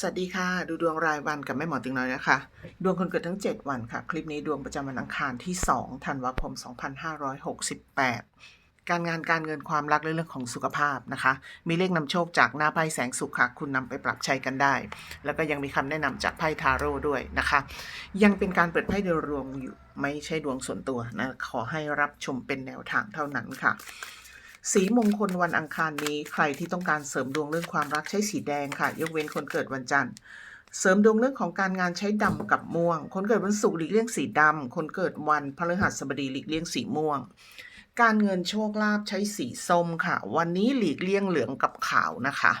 สวัสดีค่ะ ดูดวงรายวันกับแม่หมอติงน้อยนะคะ ดวงคนเกิดทั้ง 7 วันค่ะ คลิปนี้ดวงประจำวันอังคารที่2ธันวาคม 2568 การงานการเงินความรักและเรื่องของสุขภาพนะคะ มีเลขนำโชคจากหน้าไพ่แสงสุขค่ะ คุณนำไปปรับใช้กันได้ แล้วก็ยังมีคำแนะนำจากไพ่ทาโร่ด้วยนะคะ ยังเป็นการเปิดไพ่โดยรวมอยู่ไม่ใช่ดวงส่วนตัวนะขอให้รับชมเป็นแนวทางเท่านั้นค่ะ สีมงคลวันอังคารนี้ใครที่ต้องการเสริมดวงเรื่องความรักใช้สีแดงค่ะ ยกเว้นคนเกิดวันจันทร์ เสริมดวงเรื่องของการงานใช้ดำกับม่วง คนเกิดวันศุกร์หลีกเลี่ยงสีดำคนเกิดวันพฤหัสบดีหลีกเลี่ยงสีม่วง การเงินโชคลาภใช้สีส้มค่ะ วันนี้หลีกเลี่ยงเหลืองกับขาวนะคะ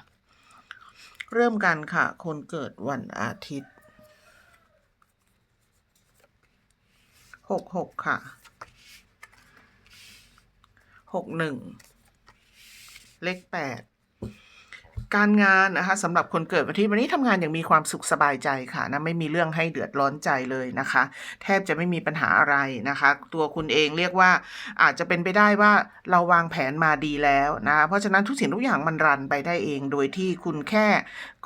เริ่มกันค่ะ คนเกิดวันอาทิตย์หกหกค่ะหกหนึ่ง เลขแปด การงานนะคะสำหรับคนเกิดวันที่วันนี้ทำงานอย่างมีความสุขสบายใจค่ะนะไม่มีเรื่องให้เดือดร้อนใจเลยนะคะ แทบจะไม่มีปัญหาอะไรนะคะ ตัวคุณเองเรียกว่าอาจจะเป็นไปได้ว่าเราวางแผนมาดีแล้วนะคะเพราะฉะนั้นทุกสิ่งทุกอย่างมันรันไปได้เอง โดยที่คุณแค่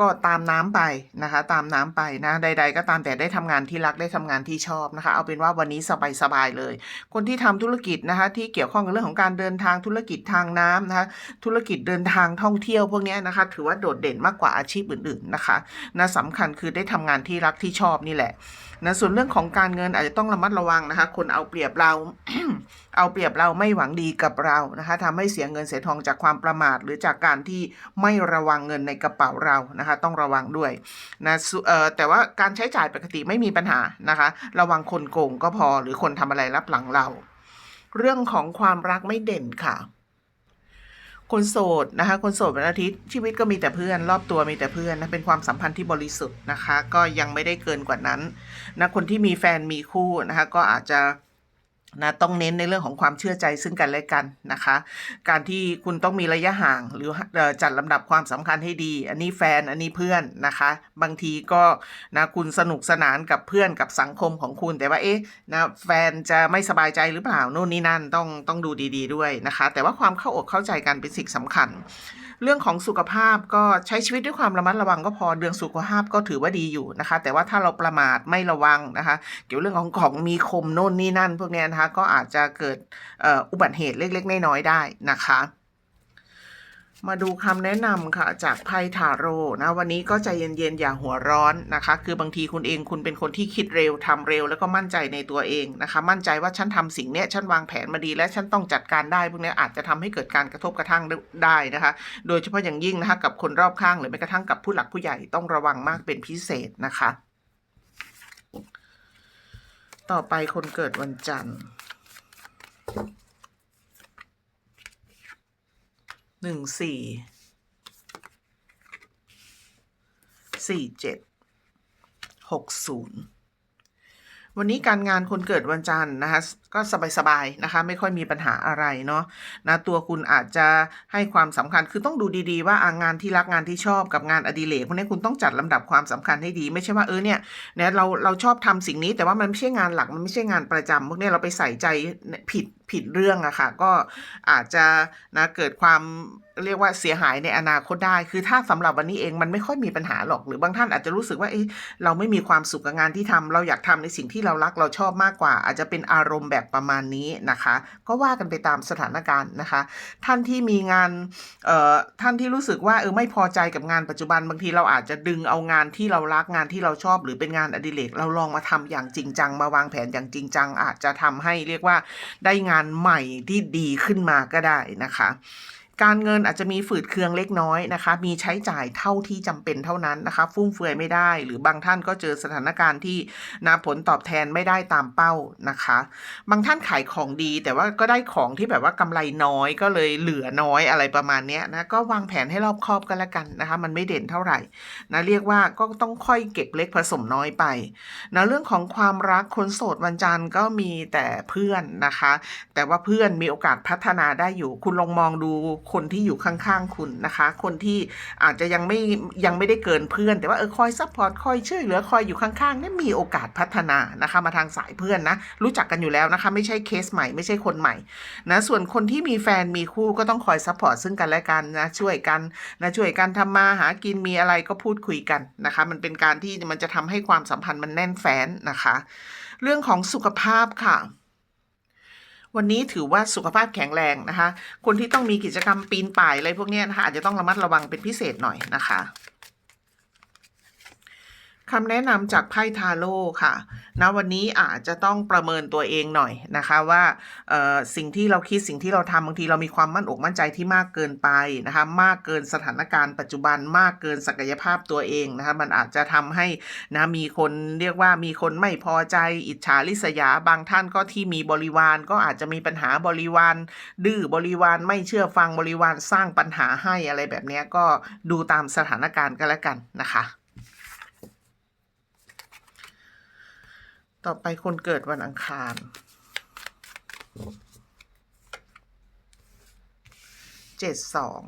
ก็ตามน้ำไปนะคะ ตามน้ำไปนะใด ๆ ก็ตามแต่ได้ทำงานที่รักได้ทำงานที่ชอบนะคะ เอาเป็นว่าวันนี้สบายๆเลย คนที่ทำธุรกิจนะคะที่เกี่ยวข้องกับเรื่องของการเดินทางธุรกิจทางน้ำนะคะธุรกิจเดินทางท่องเที่ยวพวกนี้นะคะถือว่าโดดเด่นมากกว่าอาชีพอื่น ๆนะคะนะสำคัญคือได้ทำงานที่รักที่ชอบนี่แหละนะส่วนเรื่องของการเงินอาจจะต้องระมัดระวังนะคะ คนเอาเปรียบเรา เอาเปรียบเราไม่หวังดีกับเรานะคะทำให้เสียเงินเสียทองจากความประมาท หรือจากการที่ไม่ระวังเงินในกระเป๋าเรานะคะ ต้องระวังด้วยนะสุเออแต่ว่าการใช้จ่ายปกติไม่มีปัญหานะคะ ระวังคนโกงก็พอหรือคนทำอะไรรับหลังเรา เรื่องของความรักไม่เด่นค่ะ คนโสดนะคะ คนโสดวันอาทิตย์ชีวิตก็มีแต่เพื่อน รอบตัวมีแต่เพื่อนนะเป็นความสัมพันธ์ที่บริสุทธิ์นะคะ ก็ยังไม่ได้เกินกว่านั้นนะคนที่มีแฟนมีคู่นะคะ ก็อาจจะ นะต้องเน้นในเรื่องของความเชื่อใจซึ่งกันและกันนะคะ การที่คุณต้องมีระยะห่างหรือจัดลำดับความสำคัญให้ดี อันนี้แฟนอันนี้เพื่อนนะคะ บางทีก็นะคุณสนุกสนานกับเพื่อนกับสังคมของคุณแต่ว่าเอ๊ะนะแฟนจะไม่สบายใจหรือเปล่านู่นนี่นั่นต้องต้องดูดีๆด้วยนะคะ แต่ว่าความเข้าอกเข้าใจกันเป็นสิ่งสำคัญ เรื่องของสุขภาพก็ใช้ชีวิตด้วยความระมัดระวังก็พอเรื่องสุขภาพก็ถือว่าดีอยู่นะคะ แต่ว่าถ้าเราประมาทไม่ระวังนะคะ เกี่ยวเรื่องของของมีคมโน่นนี่นั่น พวกนี้นะคะก็อาจจะเกิดอุบัติเหตุเล็ก ๆ น้อยๆได้นะคะ มาดูคำแนะนำค่ะจากไพ่ทาโร่นะวันนี้ก็ใจเย็นๆอย่าหัวร้อนนะคะ คือบางทีคุณเองคุณเป็นคนที่คิดเร็วทำเร็วแล้วก็มั่นใจในตัวเองนะคะ มั่นใจว่าฉันทำสิ่งเนี้ยฉันวางแผนมาดีและฉันต้องจัดการได้พวกเนี้ยอาจจะทำให้เกิดการกระทบกระทั่งได้นะคะ โดยเฉพาะอย่างยิ่งนะคะกับคนรอบข้างหรือแม้กระทั่งกับผู้หลักผู้ใหญ่ต้องระวังมากเป็นพิเศษนะคะ ต่อไปคนเกิดวันจันทร์ หนึ่งสี่สี่เจ็ดหกศูนย์วันนี้การงานคนเกิดวันจันทร์นะคะ ก็สบายๆนะคะ ไม่ค่อยมีปัญหาอะไรเนาะนะตัวคุณอาจจะให้ความสำคัญคือต้องดูดีๆ ว่างานที่รักงานที่ชอบกับงานอดิเรกพวกนี้คุณต้องจัดลำดับความสำคัญให้ดี ไม่ใช่ว่าเออเนี่ยเนี่ยเราเราชอบทำสิ่งนี้ แต่ว่ามันไม่ใช่งานหลักมันไม่ใช่งานประจำพวกนี้เราไปใส่ใจผิดผิดเรื่องอะค่ะ ก็อาจจะนะเกิดความเรียกว่าเสียหายในอนาคตได้ คือถ้าสำหรับวันนี้เองมันไม่ค่อยมีปัญหาหรอก หรือบางท่านอาจจะรู้สึกว่าเอ๊ะเราไม่มีความสุขกับงานที่ทำเราอยากทำในสิ่งที่เรารักเราชอบมากกว่า อาจจะเป็นอารมณ์แบบประมาณนี้นะคะ ก็ว่ากันไปตามสถานการณ์นะคะ ท่านที่มีงานเอ่อท่านที่รู้สึกว่าเออไม่พอใจกับงานปัจจุบันบางทีเราอาจจะดึงเอางานที่เรารักงานที่เราชอบ หรือเป็นงานอดิเรกเราลองมาทำอย่างจริงจัง มาวางแผนอย่างจริงจัง อาจจะทำให้เรียกว่าได้งานใหม่ที่ดีขึ้นมาก็ได้นะคะ การเงินอาจจะมีฝืดเคืองเล็กน้อยนะคะ มีใช้จ่ายเท่าที่จำเป็นเท่านั้นนะคะ ฟุ่มเฟือยไม่ได้ หรือบางท่านก็เจอสถานการณ์ที่นาผลตอบแทนไม่ได้ตามเป้านะคะ บางท่านขายของดี แต่ว่าก็ได้ของที่แบบว่ากำไรน้อยก็เลยเหลือน้อยอะไรประมาณนี้นะก็วางแผนให้รอบคอบกันละกันนะคะ มันไม่เด่นเท่าไหร่นะเรียกว่าก็ต้องค่อยเก็บเล็กผสมน้อยไปนะเรื่องของความรักคนโสดวันจันทร์ก็มีแต่เพื่อนนะคะ แต่ว่าเพื่อนมีโอกาสพัฒนาได้อยู่ คุณลองมองดูคนที่อยู่ข้างๆคุณนะคะ คนที่อาจจะยังไม่ยังไม่ได้เกินเพื่อน แต่ว่าเออคอยซัพพอร์ตคอยช่วยเหลือคอยอยู่ข้างๆนี่มีโอกาสพัฒนานะคะ มาทางสายเพื่อนนะ รู้จักกันอยู่แล้วนะคะ ไม่ใช่เคสใหม่ไม่ใช่คนใหม่นะส่วนคนที่มีแฟนมีคู่ก็ต้องคอยซัพพอร์ตซึ่งกันและกันนะช่วยกันนะช่วยกันทำมาหากินมีอะไรก็พูดคุยกันนะคะ มันเป็นการที่มันจะทำให้ความสัมพันธ์มันแน่นแฟ้นนะคะ เรื่องของสุขภาพค่ะ วันนี้ถือว่าสุขภาพแข็งแรงนะคะ คนที่ต้องมีกิจกรรมปีนป่ายอะไรพวกนี้นะคะอาจจะต้องระมัดระวังเป็นพิเศษหน่อยนะคะ คำแนะนำจากไพ่ทาโร่ค่ะนะวันนี้อาจจะต้องประเมินตัวเองหน่อยนะคะว่าสิ่งที่เราคิดสิ่งที่เราทำบางทีเรามีความมั่นอกมั่นใจที่มากเกินไปนะคะมากเกินสถานการณ์ปัจจุบันมากเกินศักยภาพตัวเองนะคะมันอาจจะทำให้นะมีคนเรียกว่ามีคนไม่พอใจอิจฉาริษยาบางท่านก็ที่มีบริวารก็อาจจะมีปัญหาบริวาร ดื้อบริวารไม่เชื่อฟังบริวารสร้างปัญหาให้อะไรแบบนี้ก็ดูตามสถานการณ์กันแล้วกันนะคะ ต่อไปคนเกิดวันอังคาร เจ็ดสอง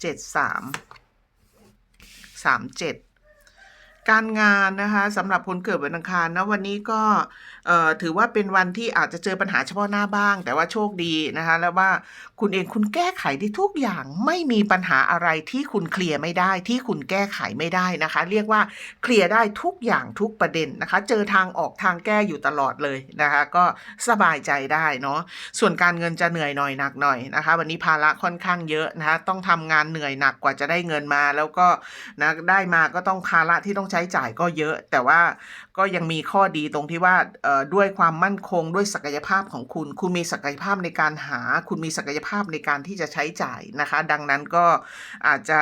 เจ็ดสาม สามเจ็ด การงานนะคะสำหรับคนเกิดวันอังคารนะวันนี้ก็ ถือว่าเป็นวันที่อาจจะเจอปัญหาเฉพาะหน้าบ้าง แต่ว่าโชคดีนะคะ แล้วว่าคุณเองคุณแก้ไขได้ทุกอย่างไม่มีปัญหาอะไรที่คุณเคลียร์ไม่ได้ ที่คุณแก้ไขไม่ได้นะคะ เรียกว่าเคลียร์ได้ทุกอย่างทุกประเด็นนะคะ เจอทางออกทางแก้อยู่ตลอดเลยนะคะ ก็สบายใจได้เนาะส่วนการเงินจะเหนื่อยหน่อยหนักหน่อยนะคะ วันนี้ภาระค่อนข้างเยอะนะคะต้องทำงานเหนื่อยหนักกว่าจะได้เงินมา แล้วก็นะได้มาก็ต้องภาระที่ต้องใช้จ่ายก็เยอะ แต่ว่าก็ยังมีข้อดีตรงที่ว่าเออด้วยความมั่นคงด้วยศักยภาพของคุณ คุณมีศักยภาพในการหา คุณมีศักยภาพในการที่จะใช้จ่ายนะคะ ดังนั้นก็อาจจะ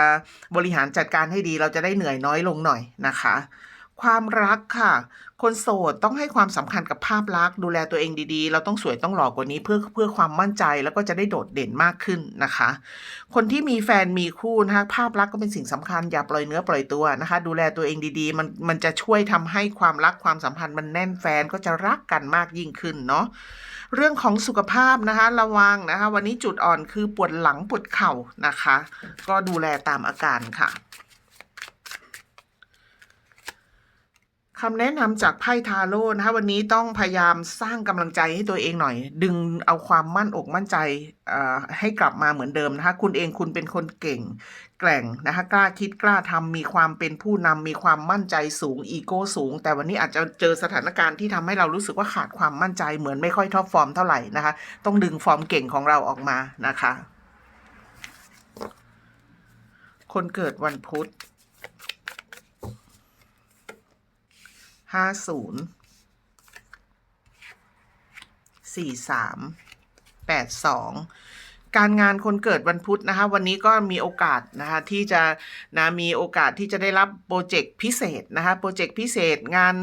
บริหารจัดการให้ดีเราจะได้เหนื่อยน้อยลงหน่อยนะคะ ความรักค่ะ คนโสดต้องให้ความสำคัญกับภาพลักษณ์ดูแลตัวเองดีๆ เราต้องสวยต้องหล่อกว่านี้เพื่อเพื่อความมั่นใจแล้วก็จะได้โดดเด่นมากขึ้นนะคะ คนที่มีแฟนมีคู่นะคะภาพลักษณ์ก็เป็นสิ่งสำคัญอย่าปล่อยเนื้อปล่อยตัวนะคะ ดูแลตัวเองดีๆ มันมันจะช่วยทำให้ความรักความสัมพันธ์มันแน่นแฟนก็จะรักกันมากยิ่งขึ้นเนาะเรื่องของสุขภาพนะคะระวังนะคะ วันนี้จุดอ่อนคือปวดหลังปวดเข่านะคะ ก็ดูแลตามอาการค่ะ คำแนะนำจากไพ่ทาโร่นะคะวันนี้ต้องพยายามสร้างกำลังใจให้ตัวเองหน่อย ดึงเอาความมั่นอกมั่นใจให้กลับมาเหมือนเดิมนะคะคุณเองคุณเป็นคนเก่ง แกร่งนะคะกล้าคิดกล้าทำมีความเป็นผู้นำมีความมั่นใจสูงอีโก้สูง แต่วันนี้อาจจะเจอสถานการณ์ที่ทำให้เรารู้สึกว่าขาดความมั่นใจเหมือนไม่ค่อยท็อปฟอร์มเท่าไหร่นะคะ ต้องดึงฟอร์มเก่งของเราออกมานะคะ คนเกิดวันพุธ ห้าศูนย์สี่สามแปดสอง การงานคนเกิดวันพุธนะคะ วันนี้ก็มีโอกาสนะคะที่จะนะมีโอกาสที่จะได้รับโปรเจกต์พิเศษนะคะโปรเจกต์พิเศษงาน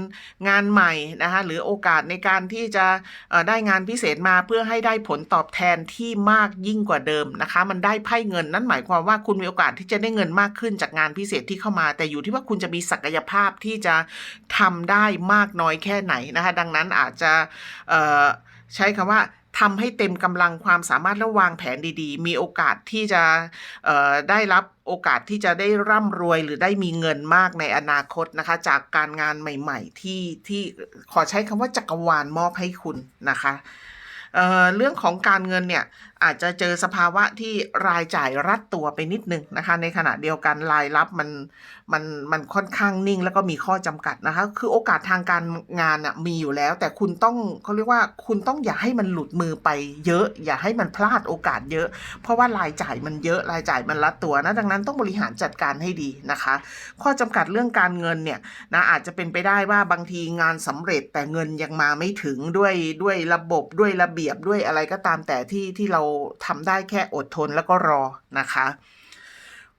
งานใหม่นะคะหรือโอกาสในการที่จะได้งานพิเศษมาเพื่อให้ได้ผลตอบแทนที่มากยิ่งกว่าเดิมนะคะ มันได้ไพ่เงินนั่นหมายความว่าคุณมีโอกาสที่จะได้เงินมากขึ้นจากงานพิเศษที่เข้ามา แต่อยู่ที่ว่าคุณจะมีศักยภาพที่จะทำได้มากน้อยแค่ไหนนะคะ ดังนั้นอาจจะใช้คำว่า ทำให้เต็มกำลังความสามารถและวางแผนดีๆ มีโอกาสที่จะได้รับโอกาสที่จะได้ร่ำรวยหรือได้มีเงินมากในอนาคตนะคะ จากการงานใหม่ๆ ที่ที่ขอใช้คำว่าจักรวาลมอบให้คุณนะคะเเรื่องของการเงินเนี่ย อาจจะเจอสภาวะที่รายจ่ายรัดตัวไปนิดนึงนะคะ ในขณะเดียวกันรายรับมันมันมันค่อนข้างนิ่ง แล้วก็มีข้อจำกัดนะคะ คือโอกาสทางการงานน่ะมีอยู่แล้ว แต่คุณต้องเขาเรียกว่าคุณต้องอย่าให้มันหลุดมือไปเยอะ อย่าให้มันพลาดโอกาสเยอะ เพราะว่ารายจ่ายมันเยอะรายจ่ายมันรัดตัวนะดังนั้นต้องบริหารจัดการให้ดีนะคะ ข้อจำกัดเรื่องการเงินเนี่ยนะอาจจะเป็นไปได้ว่าบางทีงานสำเร็จแต่เงินยังมาไม่ถึงด้วยด้วยระบบด้วยระเบียบด้วยอะไรก็ตามแต่ที่ที่เราทำได้แค่อดทนแล้วก็รอนะคะ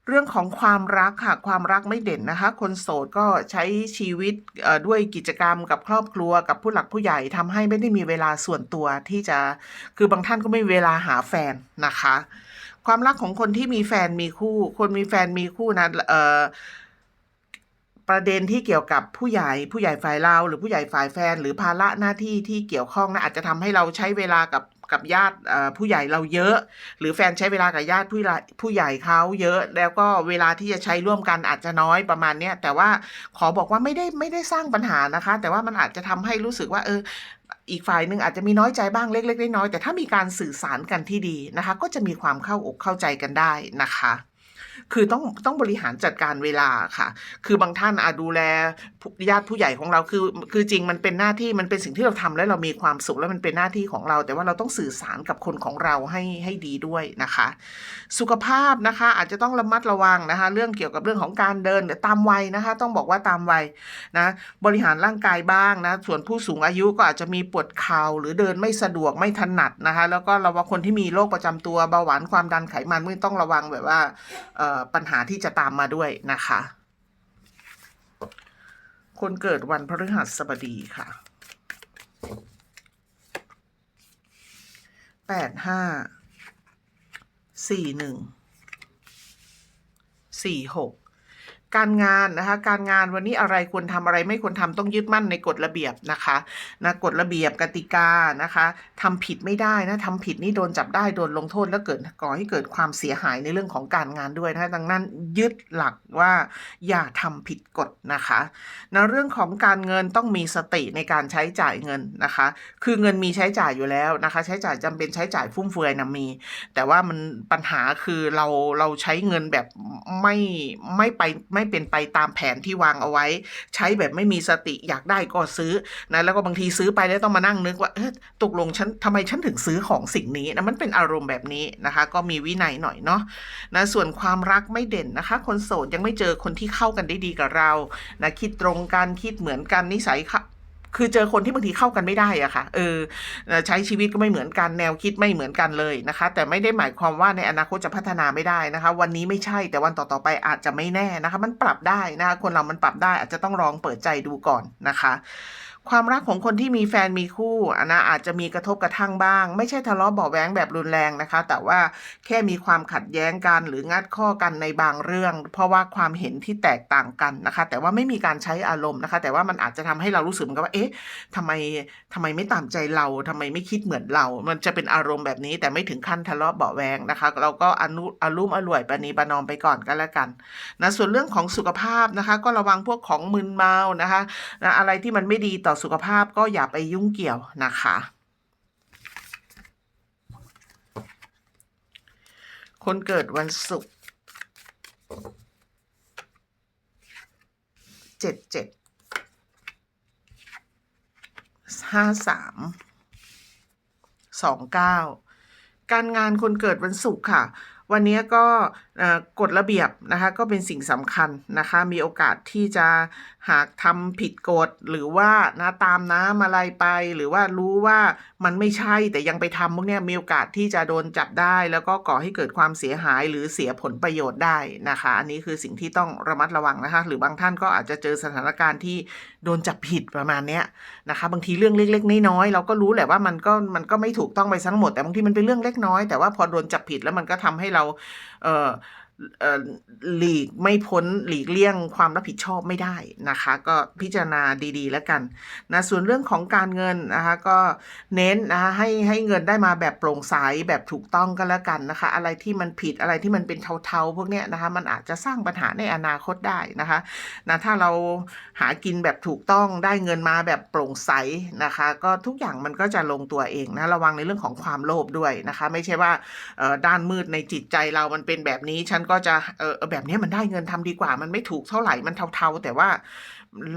เรื่องของความรักค่ะความรักไม่เด่นนะคะ คนโสดก็ใช้ชีวิตด้วยกิจกรรมกับครอบครัวกับผู้หลักผู้ใหญ่ทำให้ไม่ได้มีเวลาส่วนตัวที่จะคือบางท่านก็ไม่มีเวลาหาแฟนนะคะ ความรักของคนที่มีแฟนมีคู่ คนมีแฟนมีคู่นะเอ่อประเด็นที่เกี่ยวกับผู้ใหญ่ผู้ใหญ่ฝ่ายเรา หรือผู้ใหญ่ฝ่ายแฟน หรือภาระหน้าที่ที่เกี่ยวข้องนะอาจจะทำให้เราใช้เวลากับ กับญาติผู้ใหญ่เราเยอะ หรือแฟนใช้เวลากับญาติผู้ใหญ่ผู้ใหญ่เขาเยอะ แล้วก็เวลาที่จะใช้ร่วมกันอาจจะน้อยประมาณเนี้ยแต่ว่าขอบอกว่าไม่ได้ไม่ได้สร้างปัญหานะคะ แต่ว่ามันอาจจะทำให้รู้สึกว่าเอออีกฝ่ายหนึ่งอาจจะมีน้อยใจบ้างเล็กๆน้อยๆแต่ถ้ามีการสื่อสารกันที่ดีนะคะ ก็จะมีความเข้าอกเข้าใจกันได้นะคะ คือต้องต้องบริหารจัดการเวลาค่ะ คือบางท่านอาจดูแลญาติผู้ใหญ่ของเราคือ คือจริงมันเป็นหน้าที่มันเป็นสิ่งที่เราทำแล้วเรามีความสุขแล้วมันเป็นหน้าที่ของเรา แต่ว่าเราต้องสื่อสารกับคนของเราให้ให้ดีด้วยนะคะ สุขภาพนะคะอาจจะต้องระมัดระวังนะคะ เรื่องเกี่ยวกับเรื่องของการเดินตามวัยนะคะ ต้องบอกว่าตามวัยนะบริหารร่างกายบ้างนะส่วนผู้สูงอายุก็อาจจะมีปวดเข่าหรือเดินไม่สะดวกไม่ถนัดนะคะ แล้วก็เระวังคนที่มีโรคประจำตัวเบาหวานความดันไขมันไม่ต้องระวังแบบว่าเอ่อปัญหาที่จะตามมาด้วยนะคะ คนเกิดวันพฤหัสบดีค่ะแปดห้าสี่หนึ่งสี่หก การงานนะคะ การงานวันนี้อะไรควรทำอะไรไม่ควรทำต้องยึดมั่นในกฎระเบียบนะคะนะกฎระเบียบกติกานะคะทำผิดไม่ได้นะทำผิดนี่โดนจับได้โดนลงโทษแล้วเกิดก่อให้เกิดความเสียหายในเรื่องของการงานด้วยนะคะดังนั้นยึดหลักว่าอย่าทำผิดกฎนะคะในะเรื่องของการเงินต้องมีสติในการใช้จ่ายเงินนะคะ คือเงินมีใช้จ่ายอยู่แล้วนะคะ ใช้จ่ายจำเป็นใช้จ่ายฟุ่มเฟือยนะมี แต่ว่ามันปัญหาคือเราเราใช้เงินแบบไม่ไม่ไปไม่เป็นไปตามแผนที่วางเอาไว้ ใช้แบบไม่มีสติอยากได้ก็ซื้อนะแล้วก็บางทีซื้อไปแล้วต้องมานั่งนึกว่าเออตกลงฉันทำไมฉันถึงซื้อของสิ่งนี้นะมันเป็นอารมณ์แบบนี้นะคะ ก็มีวินัยหน่อยเนาะนะส่วนความรักไม่เด่นนะคะ คนโสดยังไม่เจอคนที่เข้ากันได้ดีกับเรานะคิดตรงกันคิดเหมือนกันนิสัย คือเจอคนที่บางทีเข้ากันไม่ได้อะค่ะ เออเอ่อใช้ชีวิตก็ไม่เหมือนกันแนวคิดไม่เหมือนกันเลยนะคะ แต่ไม่ได้หมายความว่าในอนาคตจะพัฒนาไม่ได้นะคะ วันนี้ไม่ใช่แต่วันต่อๆไปอาจจะไม่แน่นะคะ มันปรับได้นะคะคนเรามันปรับได้อาจจะต้องลองเปิดใจดูก่อนนะคะ ความรักของคนที่มีแฟนมีคู่อะนะอาจจะมีกระทบกระทั่งบ้าง ไม่ใช่ทะเลาะเบาะแว้งแบบรุนแรงนะคะ แต่ว่าแค่มีความขัดแย้งกันหรืองัดข้อกันในบางเรื่อง เพราะว่าความเห็นที่แตกต่างกันนะคะ แต่ว่าไม่มีการใช้อารมณ์นะคะ แต่ว่ามันอาจจะทำให้เรารู้สึกเหมือนกับว่าเอ๊ะทำไมทำไมไม่ตามใจเราทำไมไม่คิดเหมือนเรา มันจะเป็นอารมณ์แบบนี้แต่ไม่ถึงขั้นทะเลาะเบาะแวงนะคะ เราก็อนุอารุ่มอร่วยปณีปนอมไปก่อนก็แล้วกันนะส่วนเรื่องของสุขภาพนะคะ ก็ระวังพวกของมึนเมานะคะนะอะไรที่มันไม่ดีต่อสุขภาพก็อย่าไปยุ่งเกี่ยวนะคะ คนเกิดวันศุกร์เจ็ดเจ็ดห้าสามสองเก้าการงานคนเกิดวันศุกร์ค่ะ วันนี้ก็กฎระเบียบนะคะก็เป็นสิ่งสำคัญนะคะมีโอกาสที่จะหากทำผิดกฎหรือว่านะตามน้ำอะไรไป หรือว่ารู้ว่ามันไม่ใช่แต่ยังไปทำพวกนี้มีโอกาสที่จะโดนจับได้ แล้วก็ก่อให้เกิดความเสียหายหรือเสียผลประโยชน์ได้นะคะ อันนี้คือสิ่งที่ต้องระมัดระวังนะคะ หรือบางท่านก็อาจจะเจอสถานการณ์ที่ โดนจับผิดประมาณเนี้ยนะคะ บางทีเรื่องเล็กๆน้อยๆเราก็รู้แหละว่ามันก็มันก็ไม่ถูกต้องไปทั้งหมด แต่บางทีมันเป็นเรื่องเล็กน้อยแต่ว่าพอโดนจับผิดแล้วมันก็ทำให้เราเอ่อ หลีกไม่พ้นหลีกเลี่ยงความรับผิดชอบไม่ได้นะคะ ก็พิจารณาดีๆ แล้วกันนะส่วนเรื่องของการเงินนะคะก็เน้นนะคะให้ให้เงินได้มาแบบโปร่งใสแบบถูกต้องก็แล้วกันนะคะ อะไรที่มันผิดอะไรที่มันเป็นเทาๆ พวกเนี้ยนะคะมันอาจจะสร้างปัญหาในอนาคตได้นะคะนะถ้าเราหากินแบบถูกต้องได้เงินมาแบบโปร่งใสนะคะ ก็ทุกอย่างมันก็จะลงตัวเองนะระวังในเรื่องของความโลภด้วยนะคะ ไม่ใช่ว่าด้านมืดในจิตใจเรามันเป็นแบบนี้ฉันก็จะเออแบบนี้มันได้เงินทำดีกว่า มันไม่ถูกเท่าไหร่มันเทาๆ แต่ว่า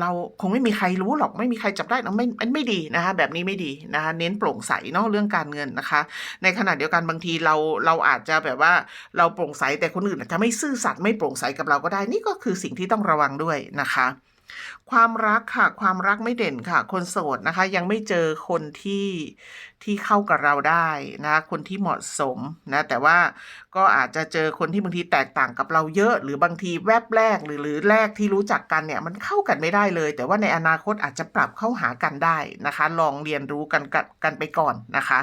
เราคงไม่มีใครรู้หรอกไม่มีใครจับได้นะไม่ไม่ดีนะคะแบบนี้ไม่ดีนะคะเน้นโปร่งใสเนาะเรื่องการเงินนะคะ ในขณะเดียวกันบางทีเราเราอาจจะแบบว่าเราโปร่งใสแต่คนอื่นอาจจะไม่ซื่อสัตย์ไม่โปร่งใสกับเราก็ได้นี่ก็คือสิ่งที่ต้องระวังด้วยนะคะความรักค่ะ ความรักไม่เด่นค่ะ คนโสดนะคะ ยังไม่เจอคนที่ที่เข้ากับเราได้นะคนที่เหมาะสมนะแต่ว่าก็อาจจะเจอคนที่บางทีแตกต่างกับเราเยอะ หรือบางทีแวบแรกหรือหรือแรกที่รู้จักกันเนี่ยมันเข้ากันไม่ได้เลย แต่ว่าในอนาคตอาจจะปรับเข้าหากันได้นะคะ ลองเรียนรู้กันกันกันไปก่อนนะคะ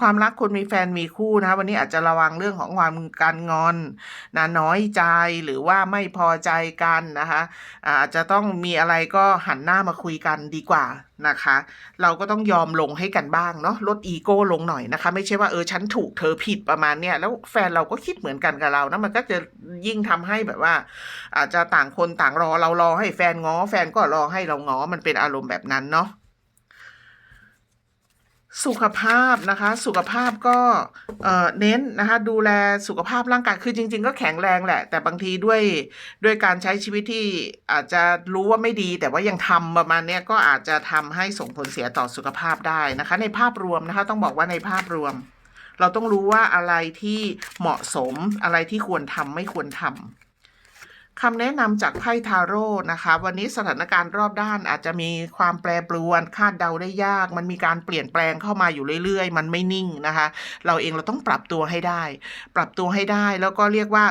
ความรักคนมีแฟนมีคู่นะคะวันนี้อาจจะระวังเรื่องของความการงอนนะน้อยใจหรือว่าไม่พอใจกันนะคะอาจจะต้องมีอะไรก็หันหน้ามาคุยกันดีกว่า นะคะ เราก็ต้องยอมลงให้กันบ้างเนาะลดอีโก้ลงหน่อยนะคะ ไม่ใช่ว่าเออฉันถูกเธอผิดประมาณเนี้ยแล้วแฟนเราก็คิดเหมือนกันกับเรานะมันก็จะยิ่งทำให้แบบว่า อาจจะต่างคนต่างรอเรารอให้แฟนง้อ แฟนก็รอให้เราง้อมันเป็นอารมณ์แบบนั้นเนาะ สุขภาพนะคะ สุขภาพก็เน้นนะคะดูแลสุขภาพร่างกายคือจริง ๆ ก็แข็งแรงแหละ แต่บางทีด้วยด้วยการใช้ชีวิตที่อาจจะรู้ว่าไม่ดี แต่ว่ายังทำประมาณนี้ก็อาจจะทำให้ส่งผลเสียต่อสุขภาพได้นะคะ ในภาพรวมนะคะ ต้องบอกว่าในภาพรวม เราต้องรู้ว่าอะไรที่เหมาะสมอะไรที่ควรทำไม่ควรทำ คำแนะนำจากไพ่ทาโร่นะคะ วันนี้สถานการณ์รอบด้านอาจจะมีความแปรปรวน คาดเดาได้ยาก มันมีการเปลี่ยนแปลงเข้ามาอยู่เรื่อยๆ มันไม่นิ่งนะคะ เราเองเราต้องปรับตัวให้ได้ ปรับตัวให้ได้แล้วก็เรียกว่า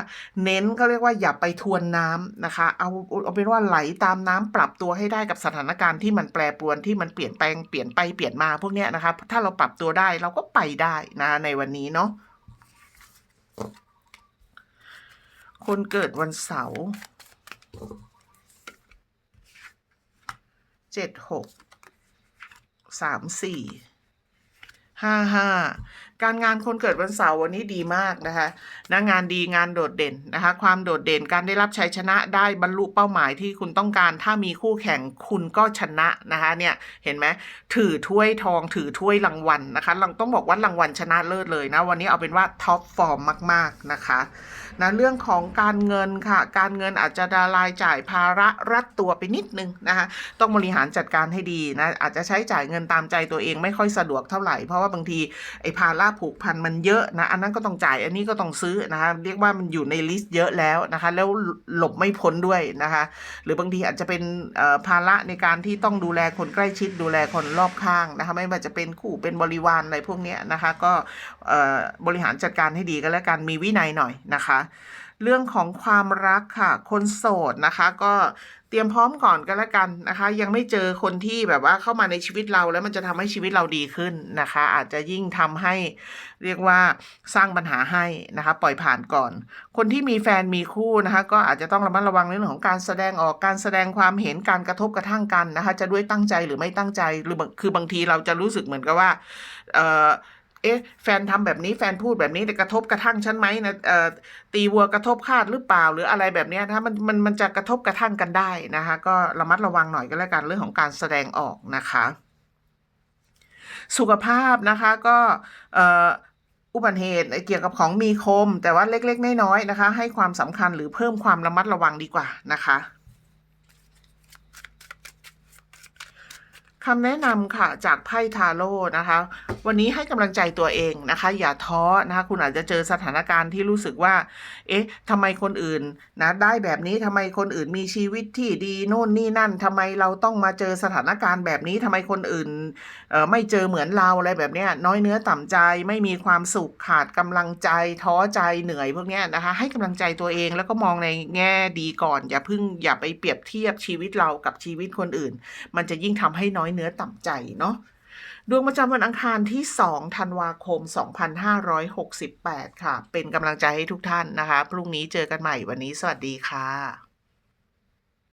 เน้นก็เรียกว่าอย่าไปทวนน้ำนะคะ เอาเอาเป็นว่าไหลตามน้ำปรับตัวให้ได้กับสถานการณ์ที่มันแปรปรวนที่มันเปลี่ยนแปลงเปลี่ยนไปเปลี่ยนมาพวกเนี้ยนะคะ ถ้าเราปรับตัวได้เราก็ไปได้นะในวันนี้เนาะ คนเกิดวันเสาร์เจ็ดหกสามสี่ห้าห้า การงานคนเกิดวันเสาร์วันนี้ดีมากนะคะนะงานดีงานโดดเด่นนะคะ ความโดดเด่นการได้รับชัยชนะได้บรรลุเป้าหมายที่คุณต้องการ ถ้ามีคู่แข่งคุณก็ชนะนะคะเนี่ยเห็นไหมถือถ้วยทองถือถ้วยรางวัลนะคะเราต้องบอกว่ารางวัลชนะเลิศเลยนะวันนี้เอาเป็นว่าท็อปฟอร์มมาก ๆนะคะนะเรื่องของการเงินค่ะ การเงินอาจจะดารายจ่ายภาระรัดตัวไปนิดนึงนะคะต้องบริหารจัดการให้ดีนะอาจจะใช้จ่ายเงินตามใจตัวเองไม่ค่อยสะดวกเท่าไหร่เพราะว่าบางทีไอ้ภาระผูกพันมันเยอะนะ อันนั้นก็ต้องจ่ายอันนี้ก็ต้องซื้อนะคะ เรียกว่ามันอยู่ในลิสต์เยอะแล้วนะคะ แล้วหลบไม่พ้นด้วยนะคะ หรือบางทีอาจจะเป็นภาระในการที่ต้องดูแลคนใกล้ชิดดูแลคนรอบข้างนะคะ ไม่ว่าจะเป็นคู่เป็นบริวารอะไรพวกนี้นะคะ ก็บริหารจัดการให้ดีก็แล้วกันมีวินัยหน่อยนะคะ เรื่องของความรักค่ะ คนโสดนะคะก็ รียมพร้อมก่อนก็แล้วกันนะคะ ยังไม่เจอคนที่แบบว่าเข้ามาในชีวิตเราแล้วมันจะทำให้ชีวิตเราดีขึ้นนะคะ อาจจะยิ่งทำให้เรียกว่าสร้างปัญหาให้นะคะ ปล่อยผ่านก่อน คนที่มีแฟนมีคู่นะคะ ก็อาจจะต้องระมัดระวังในเรื่องของการแสดงออกการแสดงความเห็นการกระทบกระทั่งกันนะคะ จะด้วยตั้งใจหรือไม่ตั้งใจหรือคือบางทีเราจะรู้สึกเหมือนกับว่าเออ เอ๊ะแฟนทำแบบนี้แฟนพูดแบบนี้แต่กระทบกระทั่งฉันไหมนะเอ่อตีวัวกระทบคาดหรือเปล่าหรืออะไรแบบนี้ยถ้ามันมันมันจะกระทบกระทั่งกันได้นะคะก็ระมัดระวังหน่อยก็แล้วกันเรื่องของการแสดงออกนะคะ สุขภาพนะคะก็เอ่ออุบัติเหตุเกี่ยวกับของมีคม แต่ว่าเล็กๆน้อยๆนะคะ ให้ความสำคัญหรือเพิ่มความระมัดระวังดีกว่านะคะ คำแนะนำค่ะจากไพ่ทาโร่นะคะ วันนี้ให้กำลังใจตัวเองนะคะ อย่าท้อนะคะ คุณอาจจะเจอสถานการณ์ที่รู้สึกว่า เอ๊ะทำไมคนอื่นนะได้แบบนี้ทำไมคนอื่นมีชีวิตที่ดีโน่นนี่นั่นทำไมเราต้องมาเจอสถานการณ์แบบนี้ทำไมคนอื่นเอ่อไม่เจอเหมือนเราอะไรแบบเนี้ยน้อยเนื้อต่ำใจไม่มีความสุขขาดกำลังใจท้อใจเหนื่อยพวกเนี้ยนะคะ ให้กำลังใจตัวเองแล้วก็มองในแง่ดีก่อน อย่าเพิ่งอย่าไปเปรียบเทียบชีวิตเรากับชีวิตคนอื่น มันจะยิ่งทำให้น้อยเนื้อต่ำใจเนาะดวงประจำวันอังคารที่ 2 ธันวาคม 2568 ค่ะ เป็นกำลังใจให้ทุกท่านนะคะ พรุ่งนี้เจอกันใหม่วันนี้สวัสดีค่ะ